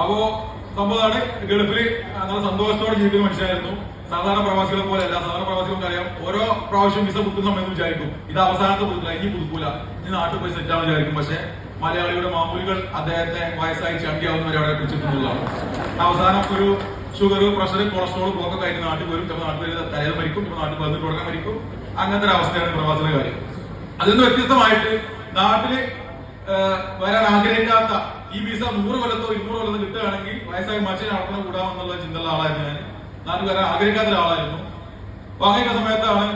അപ്പോ സംഭവമാണ് ഗൾഫിൽ നല്ല സന്തോഷത്തോടെ ജീവിക്കുന്ന മനുഷ്യനായിരുന്നു സാധാരണ പ്രവാസികളെ പോലെ അല്ല. സാധാരണ പ്രവാസികൾക്ക് അറിയാം ഓരോ പ്രാവശ്യം വിസ പുതുക്കുന്ന സമയത്ത് വിചാരിക്കും ഇത് അവസാനത്തെ പുതുക്കില്ല ഇനി പുതുക്കൂല. ഇനി നാട്ടിൽ പോയി സെറ്റ് ആണെന്ന് വിചാരിക്കും. പക്ഷെ മലയാളിയുടെ മാമൂലികൾ അദ്ദേഹത്തെ വയസ്സായി ചണ്ടിയാവുന്നവരെ അവിടെ പിടിച്ചിട്ടുള്ളതാണ് അവസാനം ഒരു ഷുഗർ പ്രഷർ കൊളസ്ട്രോൾ പോക്കൊക്കെ ആയിട്ട് നാട്ടിൽ വരും ചിലപ്പോൾ നാട്ടിൽ വരുന്ന തലയിൽ മരിക്കും ചിലപ്പോൾ നാട്ടിൽ പതിനെട്ട് തുടങ്ങാൻ മരിക്കും. അങ്ങനത്തെ ഒരു അവസ്ഥയാണ് പ്രവാസികളുടെ കാര്യം. അതിൽ നിന്ന് വ്യത്യസ്തമായിട്ട് നാട്ടിൽ വരാൻ ആഗ്രഹിക്കാത്ത ഈ വിസ നൂറ് കൊല്ലത്തോ ഇരുന്നൂറ് കൊല്ലത്തോ കിട്ടുകയാണെങ്കിൽ വയസ്സായി മനുഷ്യനെ നടക്കുന്ന കൂടാമെന്നുള്ള ചിന്തയുള്ള ആളായിരുന്നു ഞാൻ നാട്ടിൽ വരാൻ ആഗ്രഹിക്കാത്ത ഒരാളായിരുന്നു വാങ്ങിക്ക സമയത്താണ്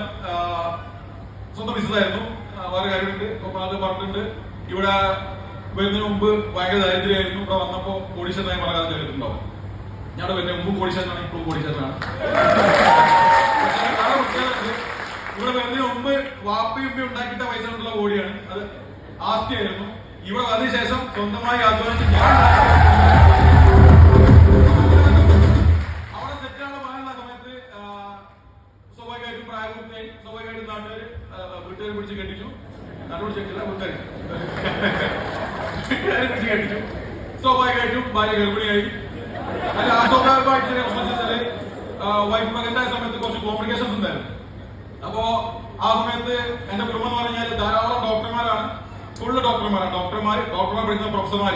സ്വന്തം ബിസിനസ് ആയിരുന്നു. ആ, വേറെ കാര്യമുണ്ട്. അത് പറഞ്ഞിട്ടുണ്ട്. ഇവിടെ വരുന്നതിന് മുമ്പ് ഭയങ്കര ദാരിദ്ര്യമായിരുന്നു ഇവിടെ വന്നപ്പോ കോടീശ്വരനായി മറക്കാതെ കേട്ടിട്ടുണ്ടാവും ഞാൻ ഇവിടെ വരുന്ന മുമ്പ് കോടീശ്വരനാണ് ഇപ്പോൾ കോടീശ്വരനാണ്. ഇവിടെ വരുന്നതിന് മുമ്പ് വാപ്പയും ഉമ്മയും ഉണ്ടാക്കിയിട്ട പൈസ കൊണ്ടുള്ള കോടിയാണ്. അത് ആസ്തിയായിരുന്നു. ഇവിടെ വന്നതിന് ശേഷം സ്വന്തമായി അധ്വാനിച്ച് ഞാൻ അവിടെ തെറ്റാണ് പറയുന്ന സമയത്ത് സ്വാഭാവികമായിട്ടും പ്രായപൂർത്തിയായി സ്വാഭാവികമായിട്ടും നാട്ടുകാർ വീട്ടുകാരെ പിടിച്ച് കെട്ടിച്ചു. നാട്ടുകാർ പിടിച്ചിട്ടില്ല വീട്ടുകാർ വീട്ടുകാരെ പിടിച്ച് കെട്ടിച്ചു. സ്വാഭാവികമായിട്ടും ഭാര്യ ഗർഭിണിയായി. അല്ല അസ്വാഭാവികമായിട്ട് ചില പ്രശ്നം വെച്ചാൽ വൈഫ് മകന്റെ സമയത്ത് കുറച്ച് കോംപ്ലിക്കേഷൻസ് ഉണ്ടായിരുന്നു. അപ്പോ ആ സമയത്ത് എന്റെ കുടുംബം എന്ന് പറഞ്ഞാൽ ധാരാളം ഡോക്ടർമാരാണ് ഫുള്ള് ഡോക്ടർമാരാണ് ഡോക്ടർമാർ ഡോക്ടർമാർ പഠിക്കുന്ന പ്രൊഫസർമാർ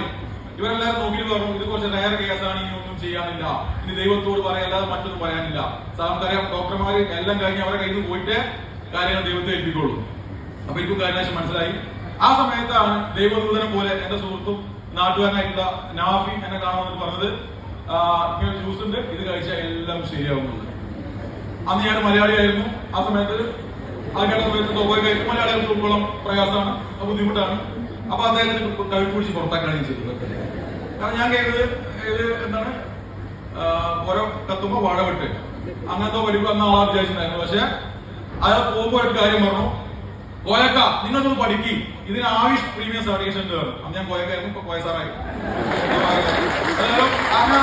ഇവരെല്ലാവരും നോക്കിയിട്ട് പറഞ്ഞു ഇത് കുറച്ച് റയർ കേസാണ് ഇനി ഒന്നും ചെയ്യാനില്ല. ഇനി ദൈവത്തോട് പറയാല്ലാതെ മറ്റൊന്നും പറയാനില്ല. സാധാരണ ഡോക്ടർമാർ എല്ലാം കഴിഞ്ഞ് അവരെ കയ്യിൽ നിന്ന് പോയിട്ട് കാര്യങ്ങൾ ദൈവത്തെ ഏൽപ്പിക്കുള്ളൂ. അപ്പൊ എനിക്കും കാര്യനാശം മനസ്സിലായി. ആ സമയത്താണ് ദൈവദൂതനെ പോലെ എന്റെ സുഹൃത്തും നാട്ടുകാരനായിട്ടുള്ള നാഫി എന്നെ കാണുമെന്ന് പറഞ്ഞത്. ഇങ്ങനെ ജ്യൂസ് ഉണ്ട് ഇത് കഴിച്ചാൽ എല്ലാം ശരിയാവുന്നുണ്ട് അന്ന് ഞാൻ മലയാളിയായിരുന്നു. ആ സമയത്ത് സമയത്ത് സ്വാഭാവികമായിട്ടും മലയാളികൾക്ക് ഉൾക്കൊള്ളാൻ പ്രയാസമാണ്. ബുദ്ധിമുട്ടാണ്. അപ്പൊ അദ്ദേഹത്തിന് കഴുപ്പ് പിടിച്ച് പുറത്താക്കാണ് ചെയ്തത് കാരണം ഞാൻ കേട്ടത് എന്താണ്? ഓരോ കത്തുമ്പോ വാഴ വെട്ട്. അങ്ങനത്തെ പഠിപ്പ് അന്ന് ആളാ വിചാരിച്ചിട്ടുണ്ടായിരുന്നു. പക്ഷെ അയാൾ പോകുമ്പോ ഒരു കാര്യം പറഞ്ഞു. കോയക്ക നിങ്ങളൊന്ന് പഠിക്കും. ഇതിന് ആയുഷ് പ്രീമിയം സർട്ടിഫിക്കേഷൻ ഉണ്ട്. അന്ന് ഞാൻ കോയക്കായിരുന്നു ഇപ്പൊ കോയ സാറായി അങ്ങനെ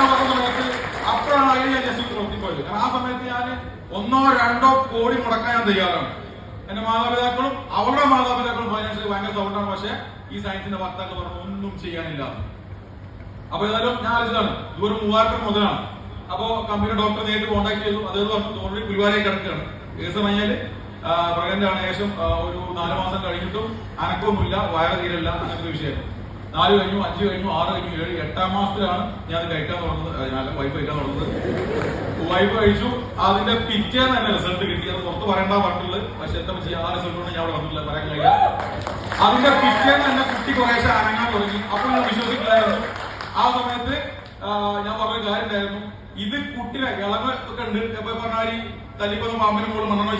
അപ്പോഴാണ് അതിൽ ഞാൻ ജസ്റ്റ് നിർത്തിപ്പോയത്. കാരണം ആ സമയത്ത് ഞാൻ ഒന്നോ രണ്ടോ കോടി മുടക്കാൻ ഞാൻ തയ്യാറാണ്. എന്റെ മാതാപിതാക്കളും അവരുടെ മാതാപിതാക്കളും ഫൈനാൻഷ്യലി ഭയങ്കര സൗണ്ടാണ് പക്ഷെ ഈ സയൻസിന്റെ വക്താക്കൾ പറഞ്ഞു ഒന്നും ചെയ്യാനില്ല. അപ്പൊ ഏതായാലും ഞാൻ ആലോചിച്ചതാണ്. ഇതൊരു മൂവായിരം മുതലാണ്. അപ്പോ കമ്പനി ഡോക്ടറെ നേരിട്ട് കോൺടാക്ട് ചെയ്തു. അദ്ദേഹം പറഞ്ഞു ഓൾറെഡി പുലിവാരായി കിടക്കുകയാണ്. ഏത് സമയത്ത് പ്രഗ്നന്റ് ആണ് ഏകദേശം ഒരു നാല് മാസം കഴിഞ്ഞിട്ടും അനക്കവുമില്ല വയറ് തീരല്ല അങ്ങനത്തെ വിഷയം നാല് കഴിഞ്ഞു അഞ്ച് കഴിഞ്ഞു ആറ് കഴിഞ്ഞു ഏഴ് എട്ടാം മാസത്തിലാണ് ഞാൻ കഴിക്കാൻ തുടങ്ങുന്നത്. ഞാൻ വൈഫ് കഴിക്കാൻ തുടങ്ങുന്നത്. വൈഫ് കഴിച്ചു അതിന്റെ പിറ്റേന്ന് തന്നെ റിസൾട്ട് കിട്ടി. അത് പുറത്ത് പറയേണ്ട പറ്റില്ല പക്ഷെ എന്താ ചെയ്യാൻ ആ റിസൾട്ട് കൊണ്ട് ഞാൻ അവിടെ വന്നിട്ടില്ല. പറയാൻ കഴിയില്ല. അതിന്റെ പിറ്റേന്ന് തന്നെ കുട്ടി കുറേശ്ശെ അനങ്ങാൻ തുടങ്ങി. അപ്പോൾ ഞാൻ വിശ്വസിക്കില്ലായിരുന്നു ആ സമയത്ത് ഞാൻ പറഞ്ഞ കാര്യം ഉണ്ടായിരുന്നു. ഇത് കുട്ടിനെ ഇളവ് ഒക്കെ ഉണ്ട്. എപ്പോ പറഞ്ഞാൽ ഈ തല്ലിക്കൊന്ന പാമ്പിന് മണ്ണെന്ന്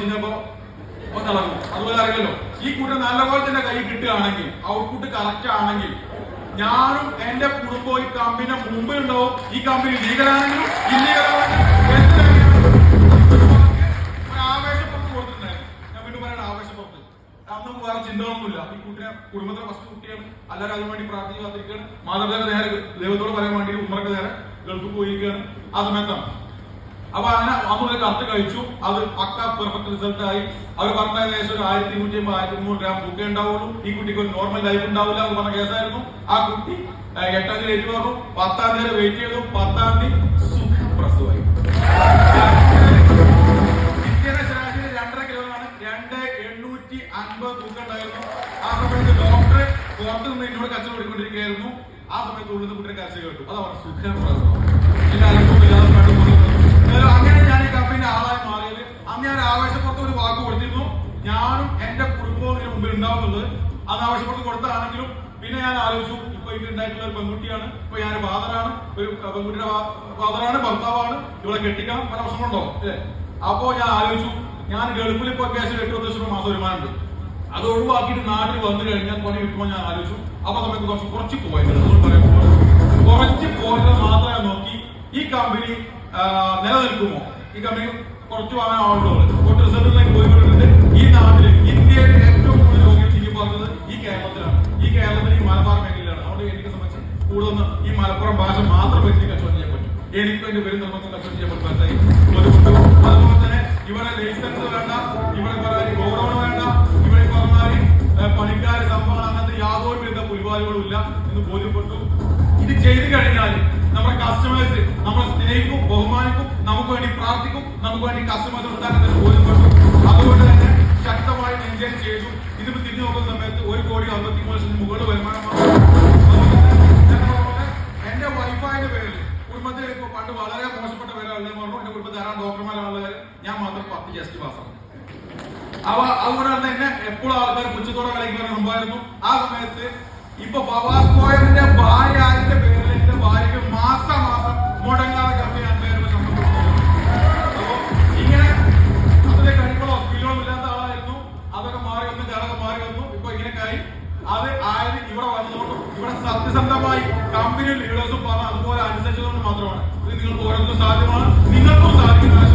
ഒന്ന് ഇളകും അതുപോലെ അറിയല്ലോ ഈ കുട്ടി നല്ലപോലെ തന്നെ കൈ കിട്ടുകയാണെങ്കിൽ ഔട്ട്പുട്ട് കറക്റ്റ് ആണെങ്കിൽ ഞാനും എന്റെ കുടുംബവും ഈ കമ്പനി മുമ്പിൽ ഉണ്ടാവും. ഈ കമ്പനി ലീഗലാണെങ്കിലും അന്നും വേറെ ചിന്തകളൊന്നുമില്ല. ഈ കുട്ടിനെ കുടുംബത്തിലെ ഫസ്റ്റ് കുട്ടിയാണ്. എല്ലാവരും അതിനു വേണ്ടി പ്രാർത്ഥിച്ച് കാത്തിരിക്കുകയാണ്. നേരെ ദൈവത്തോട് പറയാൻ വേണ്ടി ഉമ്മറൊക്കെ നേരെ ഗൾഫിൽ പോയിരിക്കുകയാണ്. ആ സമയത്താണ് അപ്പൊ അങ്ങനെ അന്ന് കത്ത് കഴിച്ചു. അത് പക്ക പെർഫെക്റ്റ് റിസൾട്ട് ആയി. അവർ പറഞ്ഞ ഏകദേശം ഒരു ആയിരത്തി നൂറ്റി അമ്പത് ആയിരത്തി മുന്നൂറ് ഗ്രാം ബുക്കേ ഉണ്ടാവുള്ളൂ. ഈ കുട്ടിക്ക് ഒരു നോർമൽ ലൈഫ് ഉണ്ടാവില്ല എന്ന് പറഞ്ഞ കേസായിരുന്നു. ആ കുട്ടി എട്ടാം തീയതി ഏറ്റു പറഞ്ഞു പത്താം തീയതി വെയിറ്റ് ചെയ്തു. പത്താം തീയതി സുഖപ്രസവായി ഇന്ത്യയുടെ ശരാശരി രണ്ടര കിലോയാണ് രണ്ട് എണ്ണൂറ്റി അൻപത് തൂക്കം ഉണ്ടായിരുന്നു. ആ സമയത്ത് ഡോക്ടർ പുറത്ത് നിന്ന് എന്നോട് കച്ചവടം എടുക്കൊണ്ടിരിക്കുകയായിരുന്നു ആ സമയത്ത് ഉള്ളിൽ കുട്ടിയുടെ കരച്ചു കേട്ടു. അതാണ് സുഖപ്രസവം ആവേശപ്പുറത്ത് ഒരു വാക്ക് കൊടുത്തിരുന്നു. ഞാനും എന്റെ കുടുംബവും ഇതിന് മുമ്പിൽ ഉണ്ടാവുന്നത് അത് ആവശ്യപ്പെട്ട് കൊടുത്താണെങ്കിലും പിന്നെ ഞാൻ ആലോചിച്ചു ഇപ്പൊ ഇത് ഉണ്ടായിട്ടുള്ള ഒരു പെൺകുട്ടിയാണ്. ഇപ്പൊ ഞാൻ ഫാദറാണ്. ഒരു പെൺകുട്ടിയുടെ ഫാദറാണ് ഭർത്താവാണ്. ഇവിടെ കെട്ടിക്കണം പല പ്രശ്നമുണ്ടോ? അല്ലേ? അപ്പോ ഞാൻ ആലോചിച്ചു ഞാൻ ഗൾഫിൽ ഇപ്പൊ അത്യാവശ്യം എട്ട് പത്ത് ലക്ഷം മാസം വരുമാനമുണ്ട്. അത് ഒഴിവാക്കിയിട്ട് നാട്ടിൽ വന്നു കഴിഞ്ഞാൽ പണി കിട്ടുമ്പോൾ ഞാൻ ആലോചിച്ചു. അപ്പൊ നമുക്ക് കുറച്ച് കുറച്ച് പോയത് കുറച്ച് പോയത് മാത്രമേ നോക്കി. ഈ കമ്പനി നിലനിൽക്കുമോ? ഈ കമ്പനി കുറച്ച് വാങ്ങാൻ ആളുള്ളത് കുറച്ച് റിസൾട്ടിലേക്ക് പോയിക്കൊണ്ടിട്ടുണ്ട് ഈ നാട്ടിൽ ഇന്ത്യയിൽ ഏറ്റവും കൂടുതൽ രോഗികൾ പറഞ്ഞത് ഈ കേരളത്തിലാണ്. ഈ കേരളത്തിൽ ഈ മലബാർ മേഖലയിലാണ്. അതുകൊണ്ട് എനിക്ക് സംബന്ധിച്ച് കൂടുതൽ ഈ മലപ്പുറം ഭാഷ മാത്രം എനിക്ക് കച്ചവടം ചെയ്യാൻ പറ്റും. എനിക്ക് എന്റെ പേര് നമുക്ക് കച്ചവടം ചെയ്യാൻ പറ്റും മനസ്സിലായി? അതുപോലെ തന്നെ ഇവിടെ ലൈസൻസ് വേണ്ട ഇവിടെ പറഞ്ഞ ഗൗരവം വേണ്ട ഇവിടെ പറഞ്ഞാൽ പണിക്കാരെ സംഭവം അങ്ങനത്തെ യാതൊരു വിധ പുലിവാലുകളും ഇല്ല എന്ന് ബോധ്യപ്പെട്ടു. ഇത് ചെയ്തു കഴിഞ്ഞാൽ നമ്മുടെ കസ്റ്റമേഴ്സ് നമ്മളെ സ്നേഹിക്കും ബഹുമാനിക്കും നമുക്ക് വേണ്ടി പ്രാർത്ഥിക്കും നമുക്ക് വേണ്ടി കസ്റ്റമേഴ്സ് ഉണ്ടാക്കുന്നതിന് ബോധ്യപ്പെട്ടു അതുകൊണ്ട് തന്നെ ശക്തമായി മെയിന്റെയിൻ ചെയ്തു. ഇതിപ്പോ തിരിഞ്ഞു നോക്കുന്ന സമയത്ത് ഒരു കോടി അറുപത്തി മൂന്ന് ലക്ഷത്തിന് മുകളിൽ വരുമാനമാണ് എന്റെ വൈഫായുടെ പേരിൽ കുടുംബത്തിൽ ഇപ്പൊ പണ്ട് വളരെ മോശപ്പെട്ട പേരാണെന്ന് പറഞ്ഞു. എന്റെ കുടുംബത്തിൽ ധാരാളം ഡോക്ടർമാരാണുള്ളത് ഞാൻ മാത്രം പത്ത് ജസ്റ്റ് പാസ്സാണ് അവ അതുകൊണ്ടാണ് എന്നെ എപ്പോഴും ആൾക്കാർ പുച്ഛത്തോടെ കളിക്കുന്ന മുമ്പായിരുന്നു ആ സമയത്ത് ഇപ്പൊ ഭാര്യ ആയതിന്റെ പേരിൽ എന്റെ മാസമാസം മാസം മാസം. മുടങ്ങാതെ കമ്പി ഞാൻ പേരുള്ള ശമ്പളം കൊടുക്കുന്നു. അപ്പൊ ഇങ്ങനെ അതിലെ കഴിവുകളോ സ്കില്ലോ ഇല്ലാത്ത ആളായിരുന്നു. അതൊക്കെ മാറി വന്നു ഞാനൊക്കെ മാറി വന്നു. ഇപ്പൊ ഇങ്ങനെയൊക്കെ ആയി അത് ആയത് ഇവിടെ വന്നതുകൊണ്ടും ഇവിടെ സത്യസന്ധമായി കമ്പനി ലീഡേഴ്സും പറഞ്ഞ അതുപോലെ അനുസരിച്ചതുകൊണ്ട് മാത്രമാണ്. ഇത് നിങ്ങൾക്ക് ഓരോരുത്തരും സാധ്യമാണ്.